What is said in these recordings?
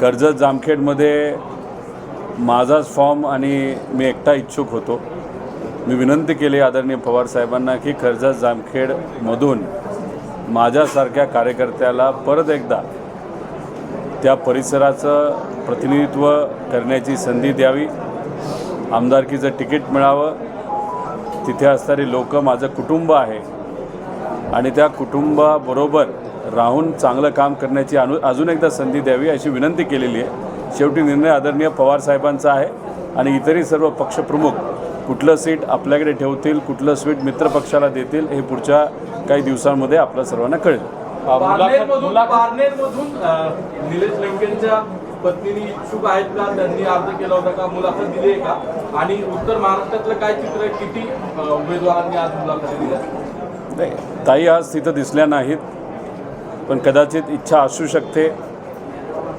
कर्जत जामखेडमध्ये माझाच फॉर्म आणि मी एकटा इच्छुक होतो. मी विनंती केली आदरणीय पवार साहेबांना की कर्जत जामखेडमधून माझ्यासारख्या कार्यकर्त्याला परत एकदा त्या परिसराचं प्रतिनिधित्व करण्याची संधी द्यावी. आमदारकीचं तिकीट मिळावं. तिथे असणारी लोकं माझं कुटुंब आहे. आणि त्या कुटुंबाबरोबर राहून चांगलं काम करण्याची अनु अजून एकदा संधी द्यावी अशी विनंती केलेली आहे. शेवटी निर्णय आदरणीय पवारसाहेबांचा आहे आणि इतरही सर्व पक्षप्रमुख कुठलं सीट आपल्याकडे ठेवतील कुठलं सीट मित्रपक्षाला देतील हे पुढच्या काही दिवसांमध्ये आपल्या सर्वांना कळेल. निलेश लंकेंच्या पत्नीने इच्छुक आहेत का? त्यांनी अर्ज केला होता का? मुलाखत दिली आहे का? आणि उत्तर महाराष्ट्रातलं काय चित्र? किती उमेदवारांनी आज मुलाखत दिल्या? नाही ताई आज तिथं दिसल्या नाहीत. पण कदाचित इच्छा असू शकते.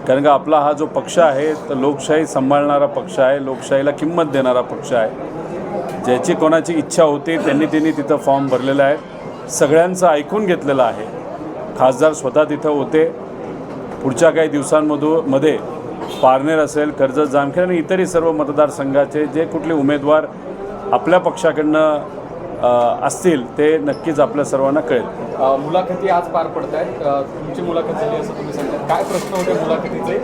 कारण का आपला हा जो पक्ष आहे तर लोकशाही सांभाळणारा पक्ष आहे लोकशाहीला किंमत देणारा पक्ष आहे. ज्याची कोणाची इच्छा होती त्यांनी त्यांनी तिथं फॉर्म भरलेला आहे. सगळ्यांचं ऐकून घेतलेलं आहे. खासदार स्वतः तिथं होते. पुढच्या काही दिवसांमधून मध्ये पारनेर असेल कर्जत जामखेड आणि इतरही सर्व मतदारसंघाचे जे कुठले उमेदवार आपल्या पक्षाकडनं असतील ते नक्कीच आपल्या सर्वांना कळेल. मुलाखती आज पार पडत आहेत तुमची मुलाखत झाली असं तुम्ही सांगता काय प्रश्न होते मुलाखतीचे?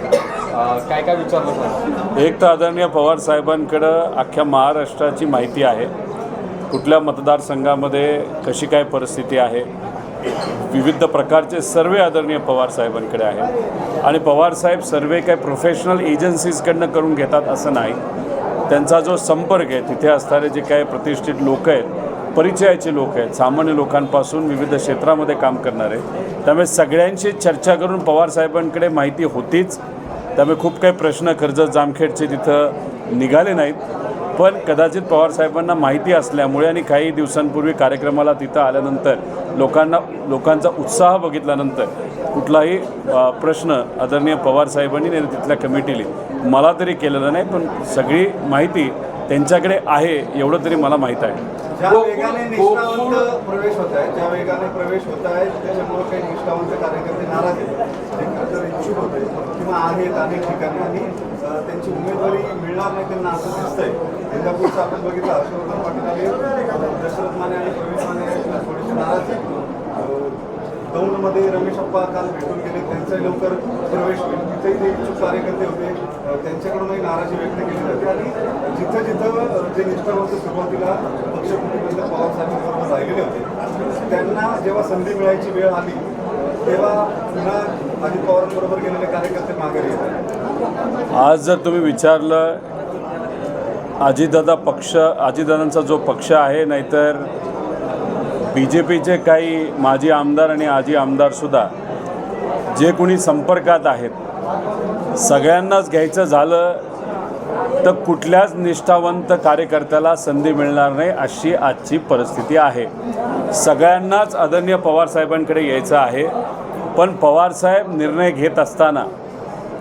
काय काय विचारलं जातं एक तर आदरणीय पवार साहेबांकडं अख्ख्या महाराष्ट्राची माहिती आहे. कुठल्या मतदारसंघामध्ये कशी काय परिस्थिती आहे? विविध प्रकारचे सर्वे आदरणीय पवार साहेबांकडे आहे. आणि पवार साहेब सर्वे काय प्रोफेशनल एजन्सीजकडनं करून घेतात असं नाही. त्यांचा जो संपर्क आहे तिथे असणारे जे काही प्रतिष्ठित लोक आहेत परिचयाचे लोक आहेत. सामान्य लोकांपासून विविध क्षेत्रामध्ये काम करणारे. त्यामुळे सगळ्यांशी चर्चा करून पवार साहेबांकडे माहिती होतीच. त्यामुळे खूप काही प्रश्न कर्जत जामखेडचे तिथं निघाले नाहीत. पण कदाचित पवारसाहेबांना माहिती असल्यामुळे आणि काही दिवसांपूर्वी कार्यक्रमाला तिथं आल्यानंतर लोकांना लोकांचा उत्साह बघितल्यानंतर कुठलाही प्रश्न आदरणीय पवारसाहेबांनी नाही तिथल्या कमिटीने मला तरी केलेला नाही पण सगळी माहिती त्यांच्याकडे आहे एवढं तरी मला माहीत आहे. ज्या वेगाने निष्ठावंत प्रवेश होत आहे ज्या वेगाने प्रवेश होत आहे त्याच्यामुळे काही निष्ठावंत कार्यकर्ते नाराज आहेत. जे खरं तर इच्छुक होते किंवा आहेत अनेक ठिकाणी आणि त्यांची उमेदवारी मिळणार नाही त्यांना असं दिसतंय. इंदापूरचं आपण बघितलं हर्षवर्धन पाटील आले दशरथ माने आणि प्रवीण माने थोडेसे नाराज आहेत. दौंडमध्ये रमेश अप्पा काल भेटून गेले. त्यांचाही लवकर प्रवेश होईल. तिथेही ते इच्छुक कार्यकर्ते होते. त्यांच्याकडूनही नाराजी व्यक्त केली जाते. आणि जिथं जिथं अ, जे निष्ठावंत सुरुवातीला पक्षकुटीबद्दल पवारसाहेबांबरोबर राहिलेले होते त्यांना जेव्हा संधी मिळायची वेळ आली तेव्हा पुन्हा अजित पवारांबरोबर गेलेले कार्यकर्ते माघारी येतात. आज जर तुम्ही विचारलं अजितदादा पक्ष अजितदादांचा जो पक्ष आहे नाहीतर बी जे पीचे काही माजी आमदार आणि आजी आमदारसुद्धा जे कोणी संपर्कात आहेत सगळ्यांनाच घ्यायचं झालं तर कुठल्याच निष्ठावंत कार्यकर्त्याला संधी मिळणार नाही अशी आजची परिस्थिती आहे. सगळ्यांनाच आदरणीय पवारसाहेबांकडे यायचं आहे. पण पवारसाहेब निर्णय घेत असताना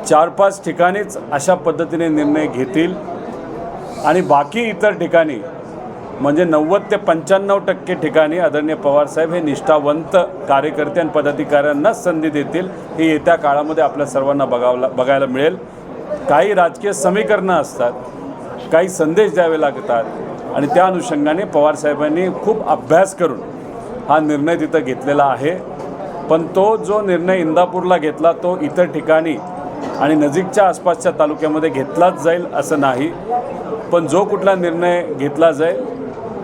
चार पाच ठिकाणीच अशा पद्धतीने निर्णय घेतील आणि बाकी इतर ठिकाणी म्हणजे नव्वद ते पंच्याण्णव टक्के ठिकाणी आदरणीय पवारसाहेब हे निष्ठावंत कार्यकर्ते आणि पदाधिकाऱ्यांनाच संधी देतील. हे येत्या काळामध्ये आपल्या सर्वांना बघावला बघायला मिळेल. काही राजकीय समीकरणं असतात. काही संदेश द्यावे लागतात. आणि त्या अनुषंगाने पवारसाहेबांनी खूप अभ्यास करून हा निर्णय तिथं घेतलेला आहे. पण तो जो निर्णय इंदापूरला घेतला तो इतर ठिकाणी आणि नजीकच्या आसपासच्या तालुक्यामध्ये घेतलाच जाईल असं नाही. पण जो कुठला निर्णय घेतला जाईल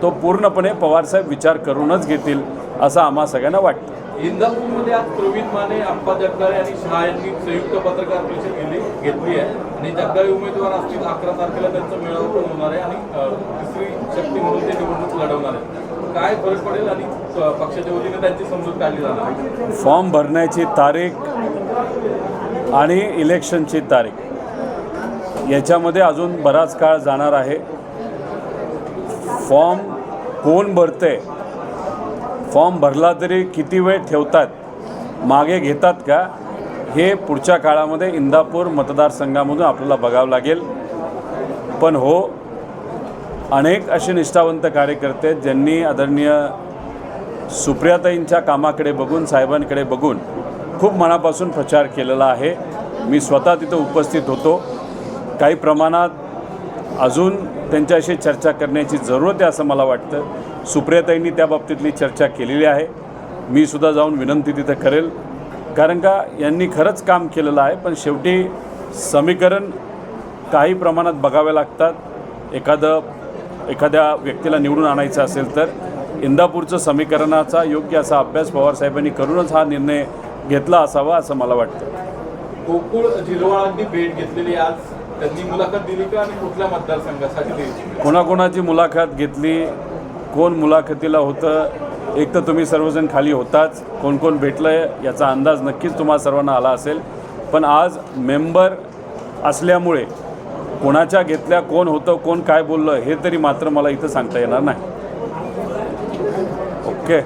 तो पूर्णपणे पवारसाहेब विचार करूनच घेतील असं आम्हा सगळ्यांना वाटतं. इंदापूरमध्ये आज प्रवीण माने अप्पा जगदाळे आणि शहा यांनी संयुक्त पत्रकार परिषद घेतली घेतली आहे. आणि जगदाळे उमेदवार असतील अकरा तारखेला त्यांचा मेळावा पण होणार आहे आणि तिसरी शक्ती म्हणून ते निवडणूक लढवणार आहे काय फरक पडेल आणि पक्षाच्या वतीने त्यांची समजूत काढली जाणार फॉर्म भरण्याची तारीख आणि इलेक्शनची तारीख. याच्यामध्ये अजून बराच काळ जाणार आहे. फॉर्म कोण भरते? फॉर्म भरला तरी किती वेळ ठेवतात? मागे घेतात का? हे पुढच्या काळामध्ये इंदापूर मतदारसंघामधून आपल्याला बघावं लागेल. पण हो अनेक असे निष्ठावंत कार्यकर्ते आहेत, ज्यांनी आदरणीय सुप्रियाताईंच्या कामाकडे बघून साहेबांकडे बघून खूप मनापासून प्रचार केलेला आहे. मी स्वतः तिथं उपस्थित होतो. काही प्रमाणात अजून त्यांच्याशी चर्चा करण्याची जरूरत आहे असं मला वाटतं. सुप्रियाताईंनी त्या बाबतीतली चर्चा केलेली आहे. मी सुद्धा जाऊन विनंती तिथं करेल. कारण का यांनी खरंच काम केलेलं आहे पण शेवटी समीकरण काही प्रमाणात बघावे लागतात. एखादं एखाद्या व्यक्तीला निवडून आणायचं असेल तर इंदापूरचं समीकरणाचा योग्य असा अभ्यास पवारसाहेबांनी करूनच हा निर्णय घेतला असावा असं मला वाटतं. गोकुळ झिरवाळांनी भेट घेतलेली आज. त्यांनी मुलाखत दिली का आणि कुठल्या मतदारसंघासाठी दिली? कोणाकोणाची मुलाखत घेतली कोण मुलाखतीला होतं एक तर तुम्ही सर्वजण खाली होताच कोण कोण भेटलं आहे याचा अंदाज नक्कीच तुम्हाला सर्वांना आला असेल. पण आज मेंबर असल्यामुळे कोणाच्या घेतल्या कोण होतं कोण काय बोललं हे तरी मात्र मला इथं सांगता येणार नाही. ओके.